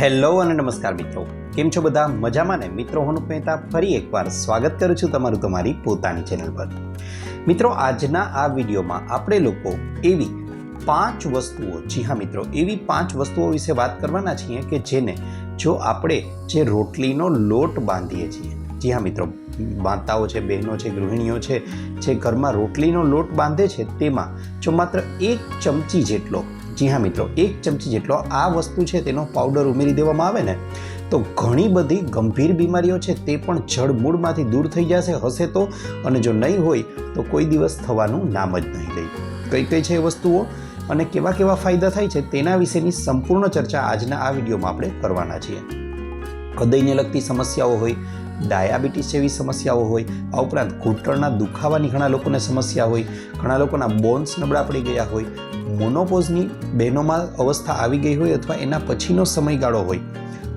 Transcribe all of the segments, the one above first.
Hello અને નમસ્કાર મિત્રો. કેમ છો બધા? મજામાં ને? મિત્રો, હું મહેતા ફરી એકવાર સ્વાગત કરું છું તમારું તમારી પોતાની ચેનલ પર. મિત્રો, આજના આ વિડીયોમાં આપણે લોકો એવી પાંચ વસ્તુઓ, જી હા મિત્રો, એવી પાંચ વસ્તુઓ વિશે વાત કરવાના છીએ કે જેને જો આપણે જે રોટલીનો લોટ બાંધીએ છીએ, જી હા મિત્રો, માતાઓ છે, બહેનો છે, ગૃહિણીઓ છે, જે ઘરમાં રોટલીનો લોટ બાંધે છે, તેમાં જો માત્ર એક ચમચી જેટલો જી હા મિત્રો, એક ચમચી જેટલો આ વસ્તુ છે તેનો પાવડર ઉમેરી દેવામાં આવે ને, તો ઘણી બધી ગંભીર બીમારીઓ છે તે પણ જળમૂળમાંથી દૂર થઈ જશે, હશે તો, અને જો નહીં હોય, તો કોઈ દિવસ થવાનું નામ જ નહીં લે. કઈ કઈ છે એ વસ્તુઓ અને કેવા કેવા ફાયદા થાય છે તેના વિશેની સંપૂર્ણ ચર્ચા આજના આ વિડીયોમાં આપણે કરવાના છીએ. હૃદયને લગતી સમસ્યાઓ હોય, ડાયાબિટીસ જેવી સમસ્યાઓ હોય, આ ઉપરાંત ઘૂંટણના દુખાવાની ઘણા લોકોને સમસ્યા હોય, ઘણા લોકોના બોન્સ નબળા પડી ગયા હોય મોનોપોઝની બહેનોમાં અવસ્થા આવી ગઈ હોય અથવા એના પછીનો સમયગાળો હોય,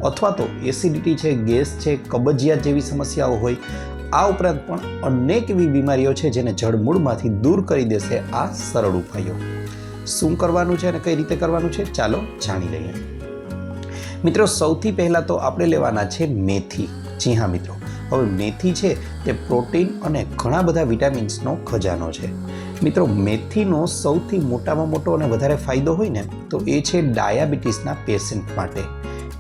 અથવા તો એસિડિટી છે, ગેસ છે, કબજિયાત જેવી સમસ્યાઓ હોય, આ ઉપરાંત પણ અનેક એવી બીમારીઓ છે જેને જળમૂળમાંથી દૂર કરી દેશે આ સરળ ઉપાયો. શું કરવાનું છે અને કઈ રીતે કરવાનું છે? ચાલો જાણી લઈએ. મિત્રો, સૌથી પહેલાં તો આપણે લેવાના છે મેથી. જી હા મિત્રો. હવે મેથી છે તે પ્રોટીન અને ઘણા બધા વિટામિન્સનો ખજાનો છે. મિત્રો, મેથીનો સૌથી મોટામાં મોટો અને વધારે ફાયદો હોય ને, તો એ છે ડાયાબિટીસના પેશન્ટ માટે.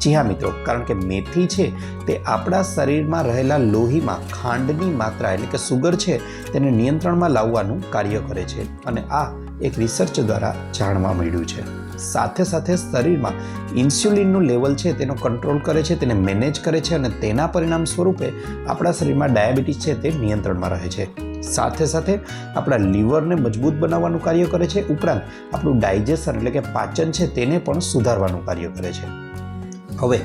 જી હા મિત્રો, કારણ કે મેથી છે તે આપણા શરીરમાં રહેલા લોહીમાં ખાંડની માત્રા એટલે કે સુગર છે તેને નિયંત્રણમાં લાવવાનું કાર્ય કરે છે અને આ એક રિસર્ચ દ્વારા જાણવા મળ્યું છે. સાથે સાથે શરીરમાં ઇન્સ્યુલિનનું લેવલ છે તેનો કંટ્રોલ કરે છે, તેને મેનેજ કરે છે અને તેના પરિણામ સ્વરૂપે આપણા શરીરમાં ડાયાબિટીસ છે તે નિયંત્રણમાં રહે છે. સાથે સાથે આપણા લીવરને મજબૂત બનાવવાનું કાર્ય કરે છે. ઉપરાંત આપણું ડાયજેશન એટલે કે પાચન છે તેને પણ સુધારવાનું કાર્ય કરે છે. હવે,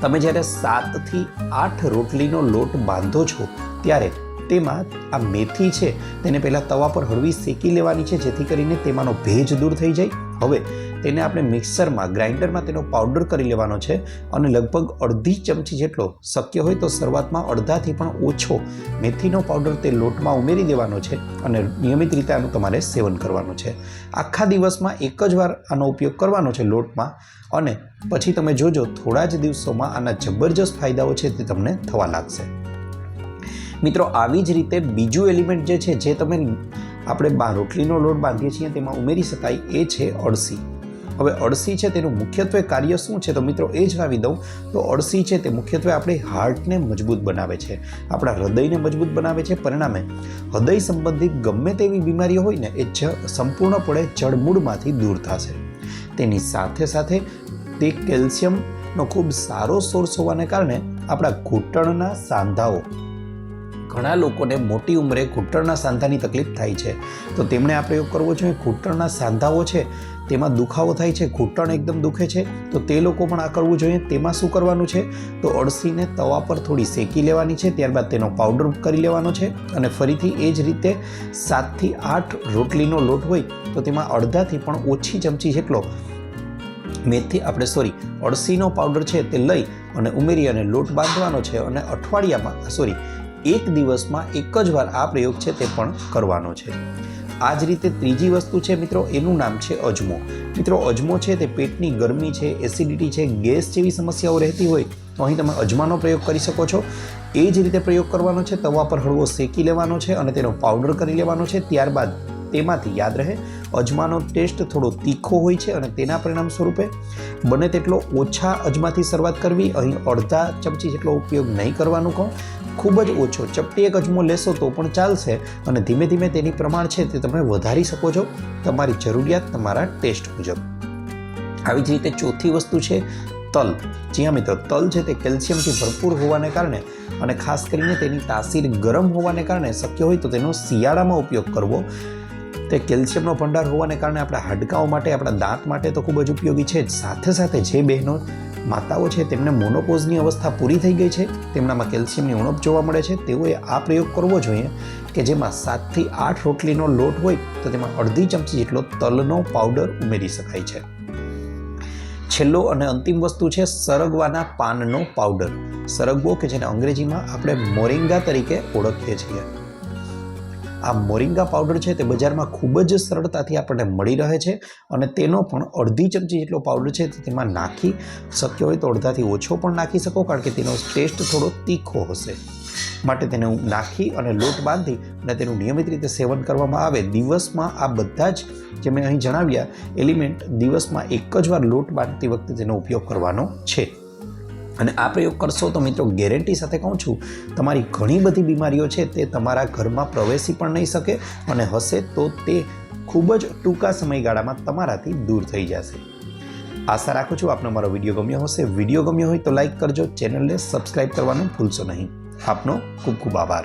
તમે જ્યારે સાતથી આઠ રોટલીનો લોટ બાંધો છો, ત્યારે તેમાં આ મેથી છે, તેને પહેલાં તવા પર હળવી શેકી લેવાની છે, જેથી કરીને તેમાંનો ભેજ દૂર થઈ જાય. હવે તેને આપણે મિક્સરમાં, ગ્રાઇન્ડરમાં તેનો પાવડર કરી લેવાનો છે અને લગભગ અડધી ચમચી જેટલો શક્ય હોય તો શરૂઆતમાં અડધાથી પણ ઓછો મેથીનો પાવડર તે લોટમાં ઉમેરી દેવાનો છે અને નિયમિત રીતે આનું તમારે સેવન કરવાનું છે. આખા દિવસમાં એક જ વાર આનો ઉપયોગ કરવાનો છે લોટમાં અને પછી તમે જોજો, થોડા જ દિવસોમાં આના જબરજસ્ત ફાયદાઓ છે તે તમને થવા લાગશે. મિત્રો, આવી જ રીતે બીજું એલિમેન્ટ જે છે, જે તમે આપણે રોટલીનો લોટ બાંધીએ છીએ, તેમાં ઉમેરી શકાય એ છે અળસી. હવે અળસી છે તેનું મુખ્યત્વે કાર્ય શું છે? તો મિત્રો, એ જણાવી દઉં. તો અળસી છે તે મુખ્યત્વે આપણે હાર્ટને મજબૂત બનાવે છે. આપણા હૃદયને મજબૂત બનાવે છે પરિણામે. હૃદય સંબંધિત ગમે તેવી બીમારીઓ હોય ને, એ જ સંપૂર્ણપણે જળમૂળમાંથી દૂર થશે. તેની સાથે સાથે તે કેલ્શિયમનો ખૂબ સારો સોર્સ હોવાને કારણે આપણા ઘૂંટણના સાંધાઓ ઘણા લોકોને મોટી ઉંમરે ઘૂંટણના સાંધાની તકલીફ થાય છે. તો તેમણે આ પ્રયોગ કરવો જોઈએ. ઘૂંટણના સાંધાઓ છે, તેમાં દુખાવો થાય છે, ઘૂંટણ એકદમ દુખે છે, તો તે લોકો પણ આ કરવું જોઈએ. તેમાં શું કરવાનું છે? તો અળસીને તવા પર થોડી શેકી લેવાની છે, ત્યારબાદ તેનો પાવડર કરી લેવાનો છે અને ફરીથી એ જ રીતે સાતથી આઠ રોટલીનો લોટ હોય, તો તેમાં અડધાથી પણ ઓછી ચમચી જેટલો મેથી આપણે સોરી અળસીનો પાવડર છે તે લઈ અને ઉમેરી અને લોટ બાંધવાનો છે અને અઠવાડિયામાં સોરી એક દિવસમાં એક જ વાર આ પ્રયોગ છે તે પણ કરવાનો છે. આ જ રીતે ત્રીજી વસ્તુ છે મિત્રો, એનું નામ છે અજમો. મિત્રો, અજમો છે તે પેટની ગરમી છે, એસિડિટી છે, ગેસ જેવી સમસ્યાઓ રહેતી હોય, તો અહીં તમે અજમાનો પ્રયોગ કરી શકો છો. એ જ રીતે પ્રયોગ કરવાનો છે, તવા પર હળવો શેકી લેવાનો છે અને તેનો પાવડર કરી લેવાનો છે, ત્યારબાદ તેમાંથી યાદ રહે, અજમાનો ટેસ્ટ થોડો તીખો હોય છે અને તેના પરિણામ સ્વરૂપે બને તેટલો ઓછા અજમાથી શરૂઆત કરવી, અહીં અડધા ચમચી જેટલો ઉપયોગ નહીં કરવાનું કહું. ખૂબ જ ઓછો. ચપટી એક અજમો લેશો તો પણ ચાલશે અને ધીમે ધીમે તેની પ્રમાણ છે તે તમે વધારી શકો છો તમારી જરૂરિયાત તમારા ટેસ્ટ મુજબ. આવી જ રીતે ચોથી વસ્તુ છે તલ. જી હા મિત્રો, તલ છે તે કેલ્શિયમથી ભરપૂર હોવાને કારણે અને ખાસ કરીને તેની તાસીર ગરમ હોવાને કારણે શક્ય હોય તો તેનો શિયાળામાં ઉપયોગ કરવો. તે કેલ્શિયમનો ભંડાર હોવાને કારણે આપણા હાડકાઓ માટે, આપણા દાંત માટે તો ખૂબ જ ઉપયોગી છે. સાથે સાથે જે બહેનો માતાઓ છે, તેમને મોનોપોઝની અવસ્થા પૂરી થઈ ગઈ છે. તેમનામાં કેલ્શિયમની ઉણપ જોવા મળે છે. તેઓએ આ પ્રયોગ કરવો જોઈએ કે જેમાં સાતથી આઠ રોટલીનો લોટ હોય તો તેમાં અડધી ચમચી જેટલો તલનો પાવડર ઉમેરી શકાય છે. છેલ્લો અને અંતિમ વસ્તુ છે, સરગવાના પાનનો પાવડર. સરગવો કે જેને અંગ્રેજીમાં આપણે મોરિંગા તરીકે ઓળખીએ છીએ. આ મોરિંગા પાવડર છે તે બજારમાં ખૂબ જ સરળતાથી આપણને મળી રહે છે અને તેનો પણ અડધી ચમચી જેટલો પાવડર છે તેમાં નાખી શક્ય હોય તો અડધાથી ઓછો પણ નાખી શકો, કારણ કે તેનો ટેસ્ટ થોડો તીખો હશે. માટે તેને હું નાખી અને લોટ બાંધી અને તેનું નિયમિત રીતે સેવન કરવામાં આવે. દિવસમાં આ બધા જ જે મેં અહીં જણાવ્યા, એલિમેન્ટ દિવસમાં એક જ વાર લોટ બાંધતી વખતે તેનો ઉપયોગ કરવાનો છે. અને આ પ્રયોગ કરશો તો મિત્રો ગેરંટી સાથે કહું છું, તમારી ઘણી બધી બીમારીઓ છે તે તમારા ઘરમાં પ્રવેશી પણ નહીં શકે અને હશે તો તે ખૂબ જ ટૂંકા સમયગાળામાં તમારાથી દૂર થઈ જશે. આશા રાખું છું આપનો મારો વીડિયો ગમ્યો હશે. વીડિયો ગમ્યો હોય તો લાઈક કરજો, ચેનલને સબસ્ક્રાઈબ કરવાનું ભૂલશો નહીં. આપનો ખૂબ ખૂબ આભાર.